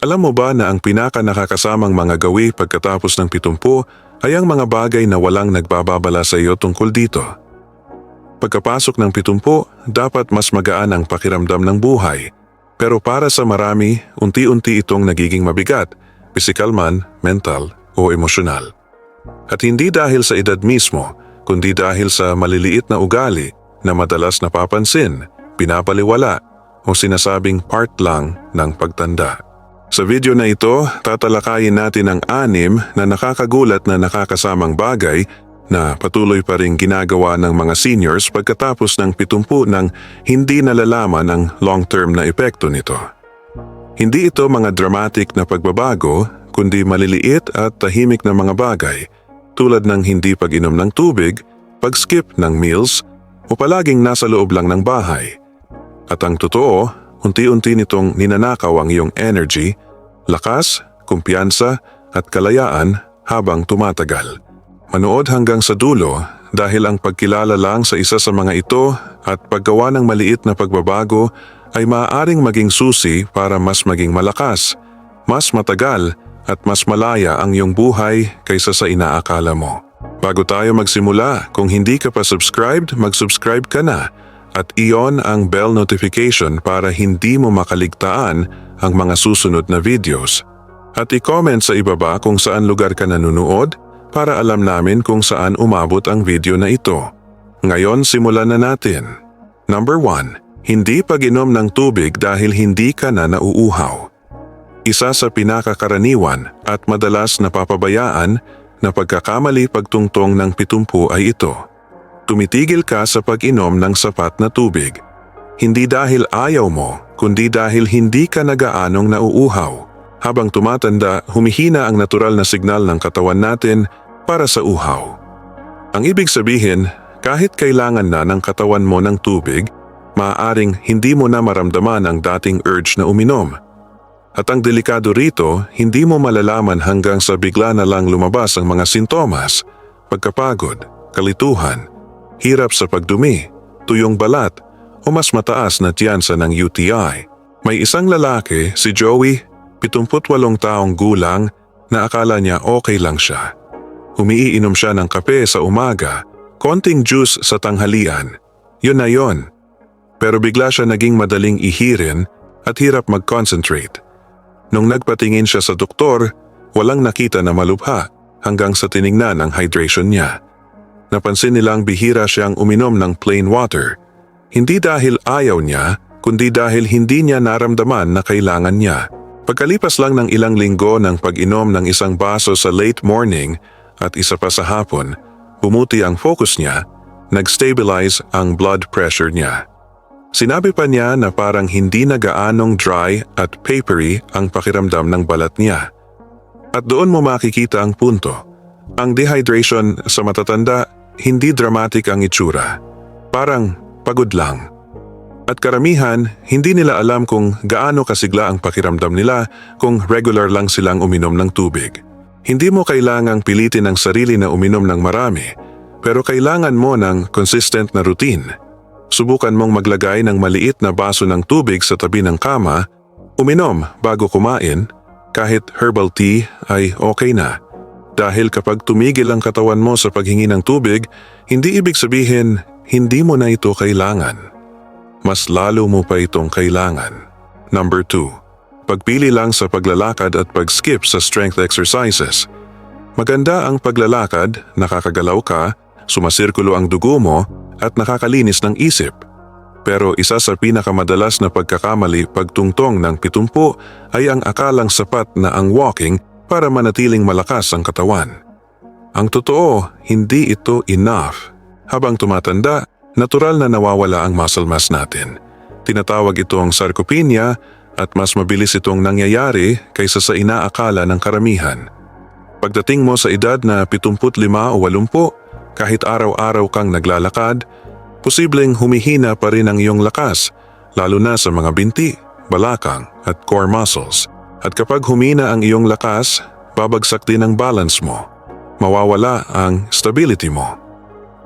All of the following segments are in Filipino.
Alam mo ba na ang pinaka nakakasamang mga gawi pagkatapos ng pitumpu ay ang mga bagay na walang nagbababala sa iyo tungkol dito? Pagkapasok ng pitumpu, dapat mas magaan ang pakiramdam ng buhay. Pero para sa marami, unti-unti itong nagiging mabigat, physical man, mental o emosyonal. At hindi dahil sa edad mismo, kundi dahil sa maliliit na ugali na madalas napapansin, pinapaliwala o sinasabing part lang ng pagtanda. Sa video na ito, tatalakayin natin ang anim na nakakagulat na nakakasamang bagay na patuloy pa rin ginagawa ng mga seniors pagkatapos ng pitumpu ng hindi nalalaman ang long-term na epekto nito. Hindi ito mga dramatic na pagbabago, kundi maliliit at tahimik na mga bagay tulad ng hindi pag-inom ng tubig, pag-skip ng meals, o palaging nasa loob lang ng bahay. At ang totoo, unti-unti nitong ninanakaw ang iyong energy, lakas, kumpiyansa at kalayaan habang tumatagal. Manood hanggang sa dulo dahil ang pagkilala lang sa isa sa mga ito at paggawa ng maliit na pagbabago ay maaaring maging susi para mas maging malakas, mas matagal at mas malaya ang iyong buhay kaysa sa inaakala mo. Bago tayo magsimula, kung hindi ka pa subscribed, mag-subscribe ka na at iyon ang bell notification para hindi mo makaligtaan ang mga susunod na videos. At i-comment sa ibaba kung saan lugar ka nanonood para alam namin kung saan umabot ang video na ito. Ngayon simulan na natin. Number 1. Hindi pag-inom ng tubig dahil hindi ka na nauuhaw. Isa sa pinakakaraniwan at madalas napapabayaan na pagkakamali pagtungtong ng pitumpu ay ito. Tumitigil ka sa pag-inom ng sapat na tubig. Hindi dahil ayaw mo, kundi dahil hindi ka nagaanong nauuhaw. Habang tumatanda, humihina ang natural na signal ng katawan natin para sa uhaw. Ang ibig sabihin, kahit kailangan na ng katawan mo ng tubig, maaaring hindi mo na maramdaman ang dating urge na uminom. At ang delikado rito, hindi mo malalaman hanggang sa bigla na lang lumabas ang mga sintomas, pagkapagod, kalituhan, hirap sa pagdumi, tuyong balat, o mas mataas na tiyansa ng UTI. May isang lalaki, si Joey, 78 taong gulang, na akala niya okay lang siya. Umiinom siya ng kape sa umaga, konting juice sa tanghalian. Yun na yon. Pero bigla siya naging madaling ihirin at hirap mag-concentrate. Nung nagpatingin siya sa doktor, walang nakita na malubha hanggang sa tiningnan ang hydration niya. Napansin nilang bihira siyang uminom ng plain water. Hindi dahil ayaw niya, kundi dahil hindi niya naramdaman na kailangan niya. Pagkalipas lang ng ilang linggo ng pag-inom ng isang baso sa late morning at isa pa sa hapon, bumuti ang focus niya, nag-stabilize ang blood pressure niya. Sinabi pa niya na parang hindi na gaanong dry at papery ang pakiramdam ng balat niya. At doon mo makikita ang punto. Ang dehydration sa matatanda, hindi dramatic ang itsura. Parang pagod lang. At karamihan, hindi nila alam kung gaano kasigla ang pakiramdam nila kung regular lang silang uminom ng tubig. Hindi mo kailangang pilitin ang sarili na uminom ng marami, pero kailangan mo ng consistent na routine. Subukan mong maglagay ng maliit na baso ng tubig sa tabi ng kama, uminom bago kumain, kahit herbal tea ay okay na. Dahil kapag tumigil ang katawan mo sa paghingi ng tubig, hindi ibig sabihin hindi mo na ito kailangan. Mas lalo mo pa itong kailangan. Number 2. Pagpili lang sa paglalakad at pag-skip sa strength exercises. Maganda ang paglalakad, nakakagalaw ka, sumasirkulo ang dugo mo at nakakalinis ng isip. Pero isa sa pinakamadalas na pagkakamali pagtungtong ng pitumpu ay ang akalang sapat na ang walking para manatiling malakas ang katawan. Ang totoo, hindi ito enough. Habang tumatanda, natural na nawawala ang muscle mass natin. Tinatawag itong sarcopenia at mas mabilis itong nangyayari kaysa sa inaakala ng karamihan. Pagdating mo sa edad na 75 o 80, kahit araw-araw kang naglalakad, posibleng humihina pa rin ang iyong lakas, lalo na sa mga binti, balakang at core muscles. At kapag humina ang iyong lakas, babagsak din ang balance mo. Mawawala ang stability mo.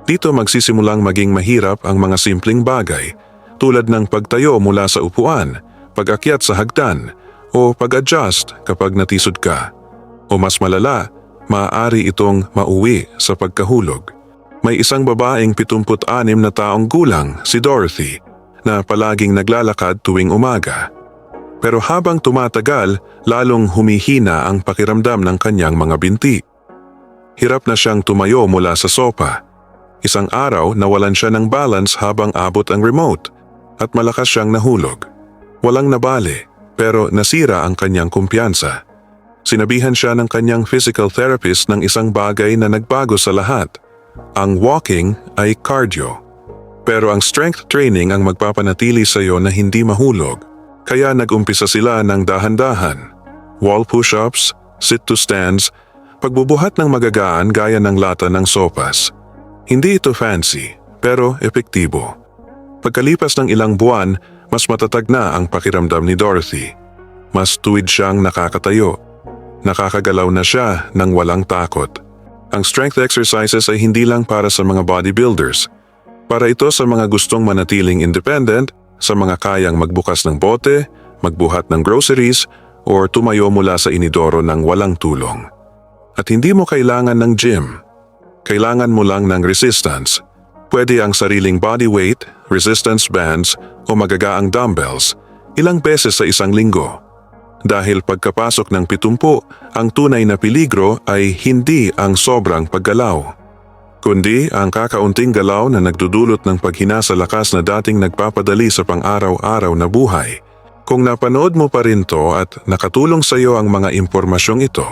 Dito magsisimulang maging mahirap ang mga simpleng bagay tulad ng pagtayo mula sa upuan, pag-akyat sa hagdan, o pag-adjust kapag natisod ka. O mas malala, maaari itong mauwi sa pagkahulog. May isang babaeng 76 na taong gulang, si Dorothy, na palaging naglalakad tuwing umaga. Pero habang tumatagal, lalong humihina ang pakiramdam ng kanyang mga binti. Hirap na siyang tumayo mula sa sopa. Isang araw nawalan siya ng balance habang abot ang remote at malakas siyang nahulog. Walang nabali pero nasira ang kanyang kumpiyansa. Sinabihan siya ng kanyang physical therapist ng isang bagay na nagbago sa lahat. Ang walking ay cardio. Pero ang strength training ang magpapanatili sa iyo na hindi mahulog. Kaya nag-umpisa sila ng dahan-dahan. Wall push-ups, sit-to-stands, pagbubuhat ng magagaan gaya ng lata ng sopas. Hindi ito fancy, pero epektibo. Pagkalipas ng ilang buwan, mas matatag na ang pakiramdam ni Dorothy. Mas tuwid siyang nakakatayo. Nakakagalaw na siya ng walang takot. Ang strength exercises ay hindi lang para sa mga bodybuilders. Para ito sa mga gustong manatiling independent, sa mga kayang magbukas ng bote, magbuhat ng groceries, or tumayo mula sa inidoro ng walang tulong. At hindi mo kailangan ng gym. Kailangan mo lang ng resistance. Pwede ang sariling body weight, resistance bands, o magagaang dumbbells ilang beses sa isang linggo. Dahil pagkapasok ng pitumpu, ang tunay na peligro ay hindi ang sobrang paggalaw, kundi ang kakaunting galaw na nagdudulot ng paghina sa lakas na dating nagpapadali sa pang-araw-araw na buhay. Kung napanood mo pa rin to at nakatulong sa iyo ang mga impormasyong ito,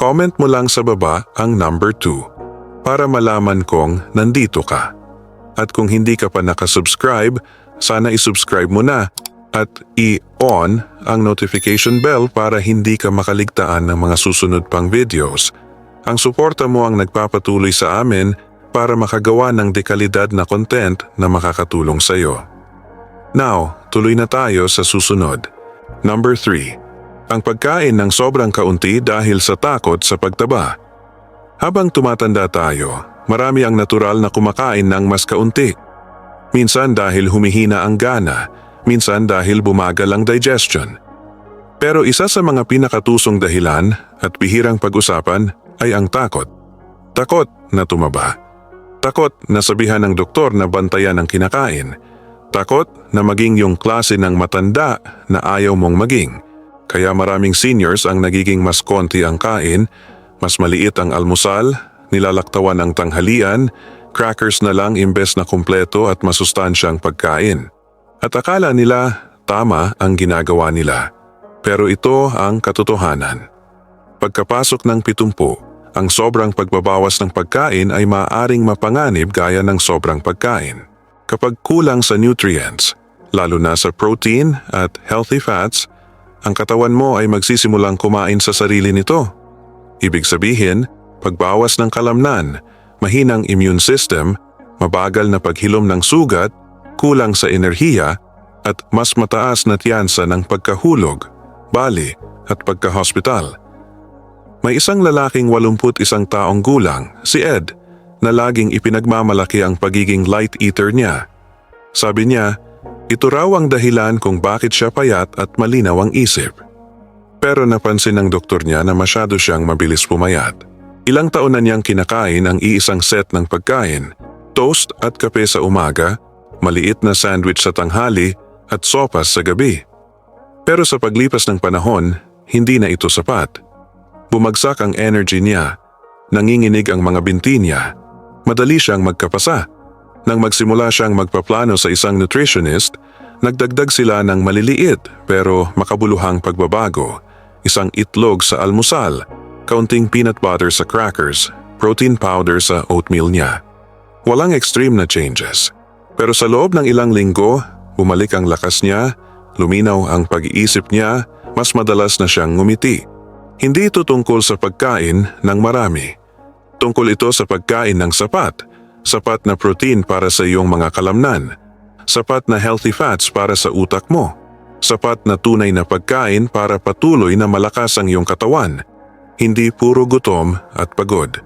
comment mo lang sa baba ang number 2 para malaman kong nandito ka. At kung hindi ka pa nakasubscribe, sana isubscribe mo na at i-on ang notification bell para hindi ka makaligtaan ng mga susunod pang videos. Ang suporta mo ang nagpapatuloy sa amin para makagawa ng dekalidad na content na makakatulong sa iyo. Now, tuloy na tayo sa susunod. Number 3. Ang pagkain ng sobrang kaunti dahil sa takot sa pagtaba. Habang tumatanda tayo, marami ang natural na kumakain ng mas kaunti. Minsan dahil humihina ang gana, minsan dahil bumagal ang digestion. Pero isa sa mga pinakatusong dahilan at bihirang pag-usapan ay ang takot. Takot na tumaba. Takot na sabihan ng doktor na bantayan ang kinakain. Takot na maging yung klase ng matanda na ayaw mong maging. Kaya maraming seniors ang nagiging mas konti ang kain, mas maliit ang almusal, nilalaktawan ang tanghalian, crackers na lang imbes na kumpleto at masustansyang pagkain. At akala nila tama ang ginagawa nila. Pero ito ang katotohanan. Pagkapasok ng pitumpu, ang sobrang pagbabawas ng pagkain ay maaaring mapanganib gaya ng sobrang pagkain. Kapag kulang sa nutrients, lalo na sa protein at healthy fats, ang katawan mo ay magsisimulang kumain sa sarili nito. Ibig sabihin, pagbawas ng kalamnan, mahinang immune system, mabagal na paghilom ng sugat, kulang sa enerhiya, at mas mataas na tiyansa ng pagkahulog, bali at pagkahospital. May isang lalaking 81 taong gulang, si Ed, na laging ipinagmamalaki ang pagiging light eater niya. Sabi niya, ito raw ang dahilan kung bakit siya payat at malinaw ang isip. Pero napansin ng doktor niya na masyado siyang mabilis pumayat. Ilang taon na niyang kinakain ang iisang set ng pagkain, toast at kape sa umaga, maliit na sandwich sa tanghali at sopas sa gabi. Pero sa paglipas ng panahon, hindi na ito sapat. Bumagsak ang energy niya, nanginginig ang mga binti niya, madali siyang magkapasa. Nang magsimula siyang magpaplano sa isang nutritionist, nagdagdag sila ng maliliit pero makabuluhang pagbabago. Isang itlog sa almusal, kaunting peanut butter sa crackers, protein powder sa oatmeal niya. Walang extreme na changes. Pero sa loob ng ilang linggo, bumalik ang lakas niya, luminaw ang pag-iisip niya, mas madalas na siyang ngumiti. Hindi ito tungkol sa pagkain ng marami. Tungkol ito sa pagkain ng sapat, sapat na protein para sa iyong mga kalamnan, sapat na healthy fats para sa utak mo, sapat na tunay na pagkain para patuloy na malakas ang iyong katawan, hindi puro gutom at pagod.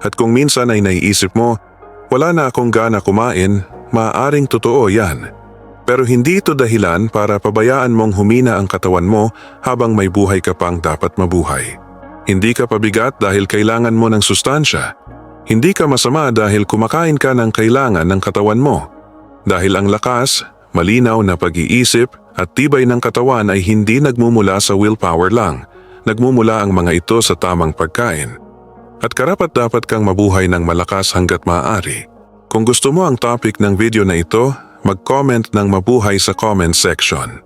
At kung minsan ay naiisip mo, wala na akong gana kumain, maaaring totoo yan. Pero hindi ito dahilan para pabayaan mong humina ang katawan mo habang may buhay ka pang dapat mabuhay. Hindi ka pabigat dahil kailangan mo ng sustansya. Hindi ka masama dahil kumakain ka ng kailangan ng katawan mo. Dahil ang lakas, malinaw na pag-iisip at tibay ng katawan ay hindi nagmumula sa willpower lang. Nagmumula ang mga ito sa tamang pagkain. At karapat dapat kang mabuhay ng malakas hanggat maaari. Kung gusto mo ang topic ng video na ito, mag-comment ng mabuhay sa comment section.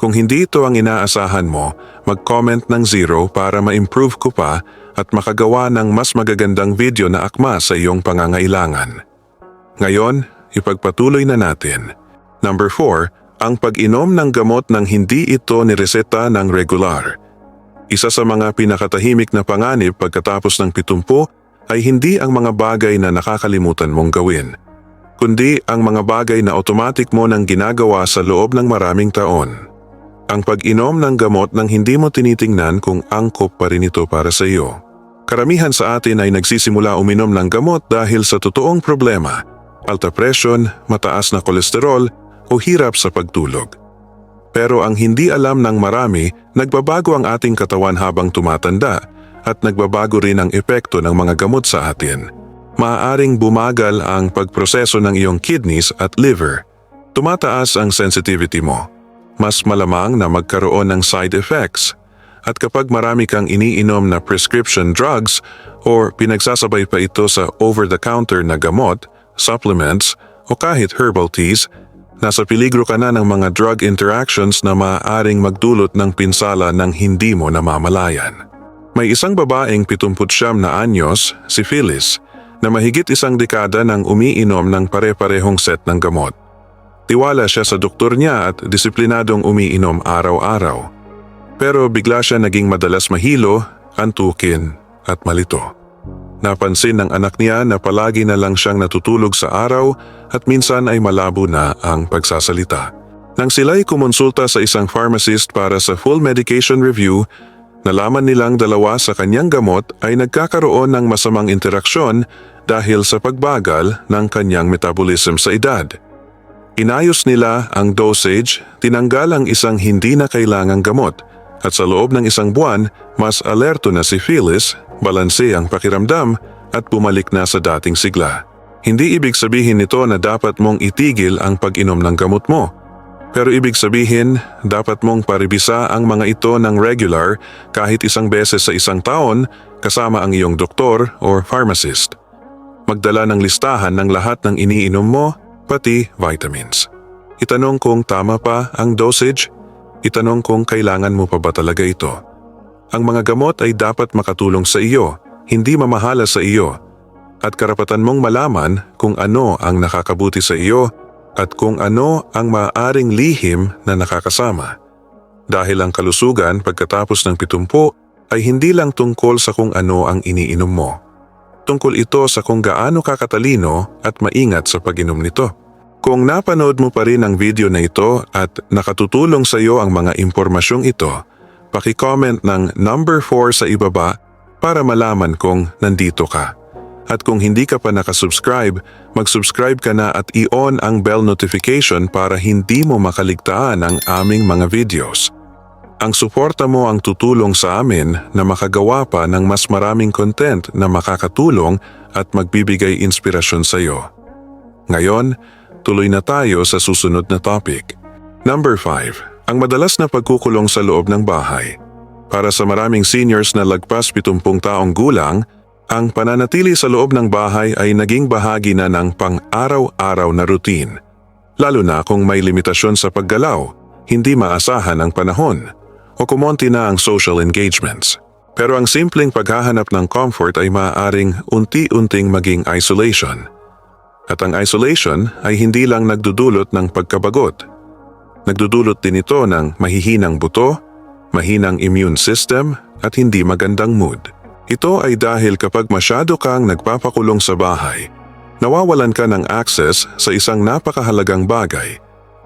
Kung hindi ito ang inaasahan mo, mag-comment ng zero para ma-improve ko pa at makagawa ng mas magagandang video na akma sa iyong pangangailangan. Ngayon, ipagpatuloy na natin. Number 4, ang pag-inom ng gamot ng hindi ito nireseta ng regular. Isa sa mga pinakatahimik na panganib pagkatapos ng pitumpo ay hindi ang mga bagay na nakakalimutan mong gawin, kundi ang mga bagay na automatic mo nang ginagawa sa loob ng maraming taon. Ang pag-inom ng gamot nang hindi mo tinitingnan kung angkop pa rin ito para sa iyo. Karamihan sa atin ay nagsisimula uminom ng gamot dahil sa totoong problema, alta presyon, mataas na kolesterol o hirap sa pagtulog. Pero ang hindi alam ng marami, nagbabago ang ating katawan habang tumatanda at nagbabago rin ang epekto ng mga gamot sa atin. Maaaring bumagal ang pagproseso ng iyong kidneys at liver. Tumataas ang sensitivity mo. Mas malamang na magkaroon ng side effects. At kapag marami kang iniinom na prescription drugs or pinagsasabay pa ito sa over-the-counter na gamot, supplements o kahit herbal teas, nasa peligro ka na ng mga drug interactions na maaaring magdulot ng pinsala ng hindi mo namamalayan. May isang babaeng 79 na anyos, si Phyllis, na mahigit isang dekada nang umiinom ng pare-parehong set ng gamot. Tiwala siya sa doktor niya at disiplinadong umiinom araw-araw. Pero bigla siya naging madalas mahilo, antukin at malito. Napansin ng anak niya na palagi na lang siyang natutulog sa araw at minsan ay malabo na ang pagsasalita. Nang sila'y kumonsulta sa isang pharmacist para sa full medication review, nalaman nilang dalawa sa kanyang gamot ay nagkakaroon ng masamang interaksyon dahil sa pagbagal ng kanyang metabolism sa edad. Inayos nila ang dosage, tinanggal ang isang hindi na kailangang gamot at sa loob ng isang buwan, mas alerto na si Phyllis, balanse ang pakiramdam at bumalik na sa dating sigla. Hindi ibig sabihin nito na dapat mong itigil ang pag-inom ng gamot mo. Pero ibig sabihin, dapat mong paribisa ang mga ito ng regular kahit isang beses sa isang taon kasama ang iyong doktor or pharmacist. Magdala ng listahan ng lahat ng iniinom mo, pati vitamins. Itanong kung tama pa ang dosage, itanong kung kailangan mo pa ba talaga ito. Ang mga gamot ay dapat makatulong sa iyo, hindi mamahala sa iyo, at karapatan mong malaman kung ano ang nakakabuti sa iyo at kung ano ang maaaring lihim na nakakasama. Dahil ang kalusugan pagkatapos ng pitumpo ay hindi lang tungkol sa kung ano ang iniinom mo. Tungkol ito sa kung gaano kakatalino at maingat sa pag-inom nito. Kung napanood mo pa rin ang video na ito at nakatutulong sa iyo ang mga impormasyong ito, paki-comment ng number 4 sa ibaba para malaman kung nandito ka. At kung hindi ka pa nakasubscribe, mag-subscribe ka na at i-on ang bell notification para hindi mo makaligtaan ang aming mga videos. Ang suporta mo ang tutulong sa amin na makagawa pa ng mas maraming content na makakatulong at magbibigay inspirasyon sa iyo. Ngayon, tuloy na tayo sa susunod na topic. Number 5. Ang madalas na pagkukulong sa loob ng bahay. Para sa maraming seniors na lagpas 70 taong gulang, ang pananatili sa loob ng bahay ay naging bahagi na ng pang-araw-araw na routine. Lalo na kung may limitasyon sa paggalaw, hindi maasahan ang panahon, o kumonti na ang social engagements. Pero ang simpleng paghahanap ng comfort ay maaaring unti-unting maging isolation. At ang isolation ay hindi lang nagdudulot ng pagkabagot. Nagdudulot din ito ng mahihinang buto, mahinang immune system at hindi magandang mood. Ito ay dahil kapag masyado kang nagpapakulong sa bahay, nawawalan ka ng access sa isang napakahalagang bagay,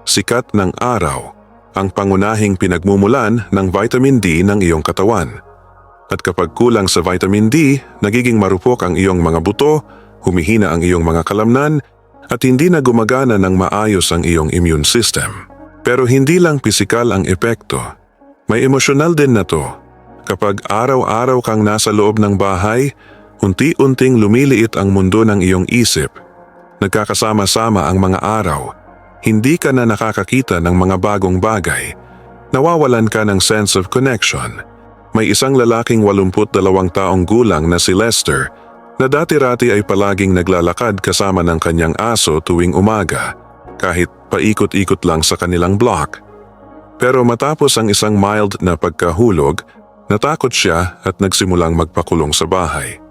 sikat ng araw, ang pangunahing pinagmumulan ng vitamin D ng iyong katawan. At kapag kulang sa vitamin D, nagiging marupok ang iyong mga buto, humihina ang iyong mga kalamnan, at hindi na gumagana ng maayos ang iyong immune system. Pero hindi lang pisikal ang epekto. May emosyonal din na to. Kapag araw-araw kang nasa loob ng bahay, unti-unting lumiliit ang mundo ng iyong isip. Nagkakasama-sama ang mga araw. Hindi ka na nakakakita ng mga bagong bagay. Nawawalan ka ng sense of connection. May isang lalaking 82 taong gulang na si Lester na dati-rati ay palaging naglalakad kasama ng kanyang aso tuwing umaga kahit paikot-ikot lang sa kanilang block. Pero matapos ang isang mild na pagkahulog, natakot siya at nagsimulang magpakulong sa bahay.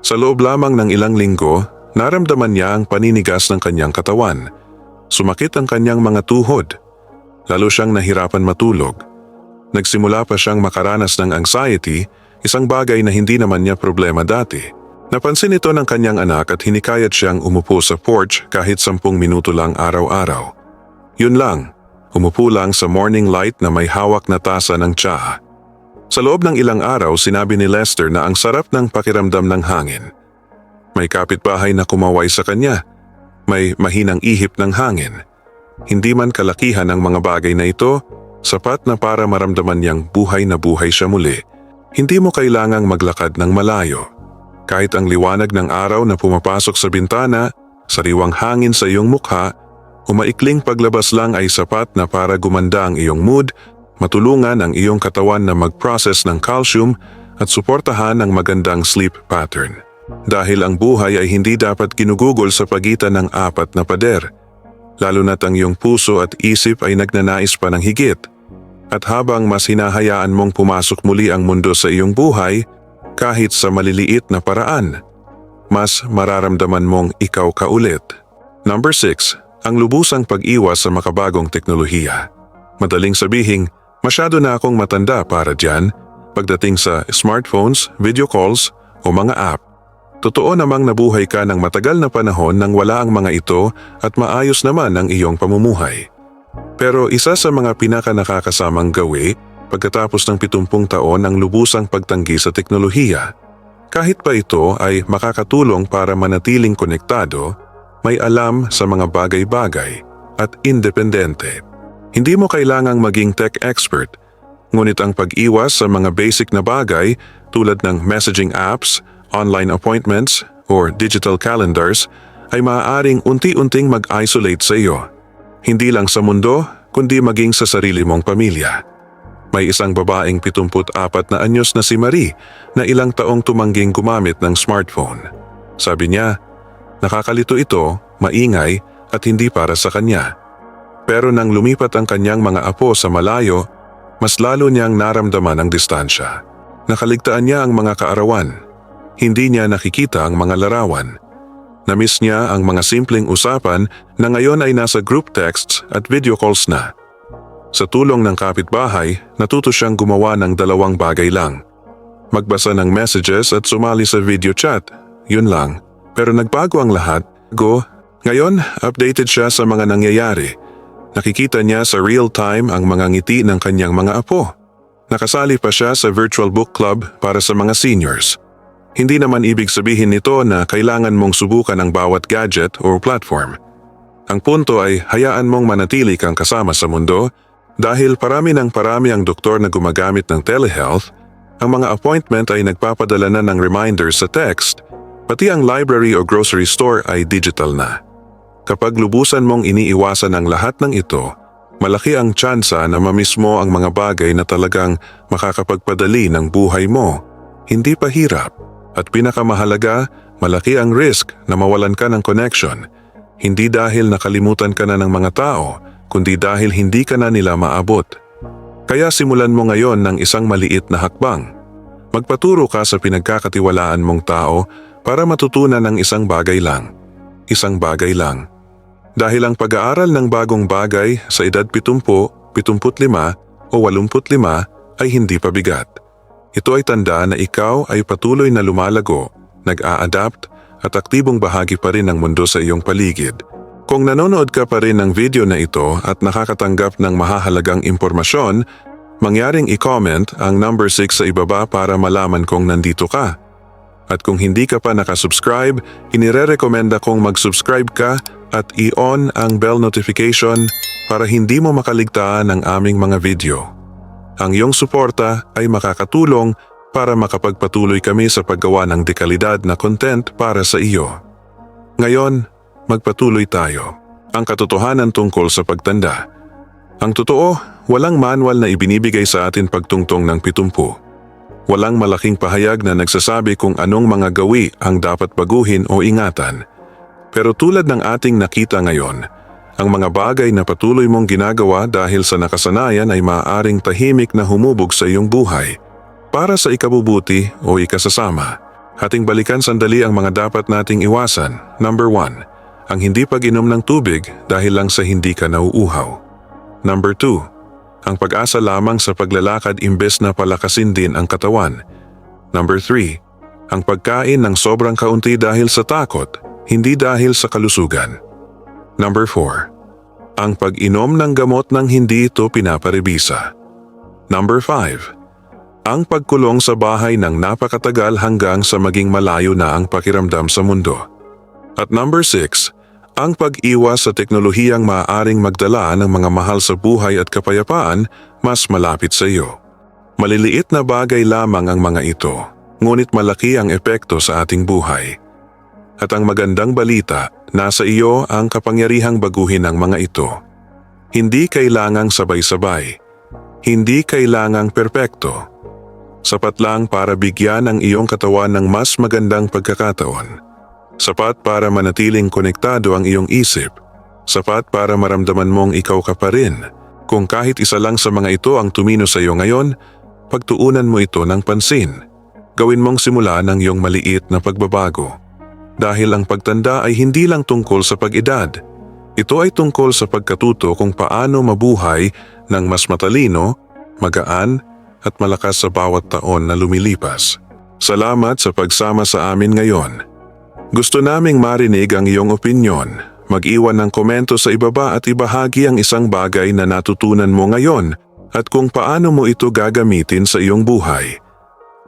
Sa loob lamang ng ilang linggo, naramdaman niya ang paninigas ng kanyang katawan. Sumakit ang kanyang mga tuhod. Lalo siyang nahirapan matulog. Nagsimula pa siyang makaranas ng anxiety, isang bagay na hindi naman niya problema dati. Napansin ito ng kanyang anak at hinikayat siyang umupo sa porch kahit sampung minuto lang araw-araw. Yun lang, umupo lang sa morning light na may hawak na tasa ng tsaha. Sa loob ng ilang araw sinabi ni Lester na ang sarap ng pakiramdam ng hangin. May kapitbahay na kumaway sa kanya. May mahinang ihip ng hangin. Hindi man kalakihan ang mga bagay na ito, sapat na para maramdaman niyang buhay na buhay siya muli. Hindi mo kailangang maglakad ng malayo. Kahit ang liwanag ng araw na pumapasok sa bintana, sariwang hangin sa iyong mukha, umaikling paglabas lang ay sapat na para gumanda ang iyong mood, matulungan ang iyong katawan na mag-process ng calcium at suportahan ang magandang sleep pattern. Dahil ang buhay ay hindi dapat ginugugol sa pagitan ng apat na pader, lalo na't ang iyong puso at isip ay nagnanais pa ng higit. At habang mas hinahayaan mong pumasok muli ang mundo sa iyong buhay, kahit sa maliliit na paraan, mas mararamdaman mong ikaw ka ulit. Number 6. Ang lubusang pag-iwas sa makabagong teknolohiya. Madaling sabihing, masyado na akong matanda para dyan pagdating sa smartphones, video calls o mga app. Totoo namang nabuhay ka ng matagal na panahon nang wala ang mga ito at maayos naman ang iyong pamumuhay. Pero isa sa mga pinaka nakakasamang gawi pagkatapos ng 70 taon ng lubusang pagtanggi sa teknolohiya. Kahit pa ito ay makakatulong para manatiling konektado, may alam sa mga bagay-bagay at independente. Hindi mo kailangang maging tech expert, ngunit ang pag-iwas sa mga basic na bagay tulad ng messaging apps, online appointments, or digital calendars ay maaaring unti-unting mag-isolate sa iyo. Hindi lang sa mundo, kundi maging sa sarili mong pamilya. May isang babaeng 74 na anyos na si Marie na ilang taong tumangging gumamit ng smartphone. Sabi niya, nakakalito ito, maingay at hindi para sa kanya. Pero nang lumipat ang kanyang mga apo sa malayo, mas lalo niyang naramdaman ang distansya. Nakaligtaan niya ang mga kaarawan. Hindi niya nakikita ang mga larawan. Namiss niya ang mga simpleng usapan na ngayon ay nasa group texts at video calls na. Sa tulong ng kapitbahay, natuto siyang gumawa ng dalawang bagay lang. Magbasa ng messages at sumali sa video chat, yun lang. Pero nagbago ang lahat, go. Ngayon, updated siya sa mga nangyayari. Nakikita niya sa real time ang mga ngiti ng kanyang mga apo. Nakasali pa siya sa virtual book club para sa mga seniors. Hindi naman ibig sabihin nito na kailangan mong subukan ang bawat gadget o platform. Ang punto ay hayaan mong manatili kang kasama sa mundo dahil parami ng parami ang doktor na gumagamit ng telehealth, ang mga appointment ay nagpapadala na ng reminders sa text, pati ang library o grocery store ay digital na. Kapag lubusan mong iniiwasan ang lahat ng ito, malaki ang tsansa na mamiss mo ang mga bagay na talagang makakapagpadali ng buhay mo. Hindi pa hirap. At pinakamahalaga, malaki ang risk na mawalan ka ng connection. Hindi dahil nakalimutan ka na ng mga tao, kundi dahil hindi ka na nila maabot. Kaya simulan mo ngayon ng isang maliit na hakbang. Magpaturo ka sa pinagkakatiwalaan mong tao para matutunan ng isang bagay lang. Isang bagay lang. Dahil ang pag-aaral ng bagong bagay sa edad 70, 75 o 85 ay hindi pa bigat. Ito ay tanda na ikaw ay patuloy na lumalago, nag-a-adapt at aktibong bahagi pa rin ng mundo sa iyong paligid. Kung nanonood ka pa rin ng video na ito at nakakatanggap ng mahahalagang impormasyon, mangyaring i-comment ang number 6 sa ibaba para malaman kong nandito ka. At kung hindi ka pa nakasubscribe, inire-recommenda kong mag-subscribe ka at i-on ang bell notification para hindi mo makaligtaan ang aming mga video. Ang iyong suporta ay makakatulong para makapagpatuloy kami sa paggawa ng dekalidad na content para sa iyo. Ngayon, magpatuloy tayo. Ang katotohanan tungkol sa pagtanda. Ang totoo, walang manual na ibinibigay sa atin pagtungtong ng pitumpu. Walang malaking pahayag na nagsasabi kung anong mga gawi ang dapat baguhin o ingatan. Pero tulad ng ating nakita ngayon, ang mga bagay na patuloy mong ginagawa dahil sa nakasanayan ay maaaring tahimik na humubog sa iyong buhay para sa ikabubuti o ikasasama. Hating balikan sandali ang mga dapat nating iwasan. Number 1. Ang hindi pag-inom ng tubig dahil lang sa hindi ka nauuhaw. Number 2. Ang pag-asa lamang sa paglalakad imbes na palakasin din ang katawan. Number 3. Ang pagkain ng sobrang kaunti dahil sa takot, hindi dahil sa kalusugan. Number 4. Ang pag-inom ng gamot ng hindi ito pinaparibisa. Number 5. Ang pagkulong sa bahay ng napakatagal hanggang sa maging malayo na ang pakiramdam sa mundo. At number 6. Ang pag-iwas sa teknolohiyang maaaring magdala ng mga mahal sa buhay at kapayapaan mas malapit sa iyo. Maliliit na bagay lamang ang mga ito, ngunit malaki ang epekto sa ating buhay. At ang magandang balita, nasa iyo ang kapangyarihang baguhin ang mga ito. Hindi kailangang sabay-sabay. Hindi kailangang perpekto. Sapat lang para bigyan ang iyong katawan ng mas magandang pagkakataon. Sapat para manatiling konektado ang iyong isip. Sapat para maramdaman mong ikaw ka pa rin. Kung kahit isa lang sa mga ito ang tumino sa iyo ngayon, pagtuunan mo ito ng pansin. Gawin mong simula ng iyong maliit na pagbabago. Dahil ang pagtanda ay hindi lang tungkol sa pag-edad. Ito ay tungkol sa pagkatuto kung paano mabuhay ng mas matalino, magaan, at malakas sa bawat taon na lumilipas. Salamat sa pagsama sa amin ngayon. Gusto naming marinig ang iyong opinyon. Mag-iwan ng komento sa ibaba at ibahagi ang isang bagay na natutunan mo ngayon at kung paano mo ito gagamitin sa iyong buhay.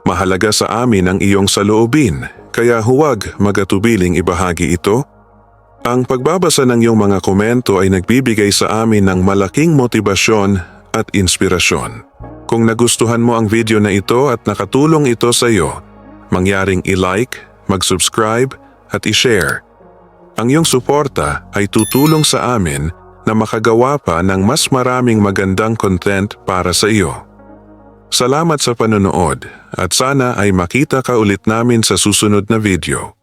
Mahalaga sa amin ang iyong saloobin, kaya huwag magatubiling ibahagi ito. Ang pagbabasa ng iyong mga komento ay nagbibigay sa amin ng malaking motibasyon at inspirasyon. Kung nagustuhan mo ang video na ito at nakatulong ito sa iyo, mangyaring i-like, mag-subscribe at i-share. Ang iyong suporta ay tutulong sa amin na makagawa pa ng mas maraming magandang content para sa iyo. Salamat sa panonood at sana ay makita ka ulit namin sa susunod na video.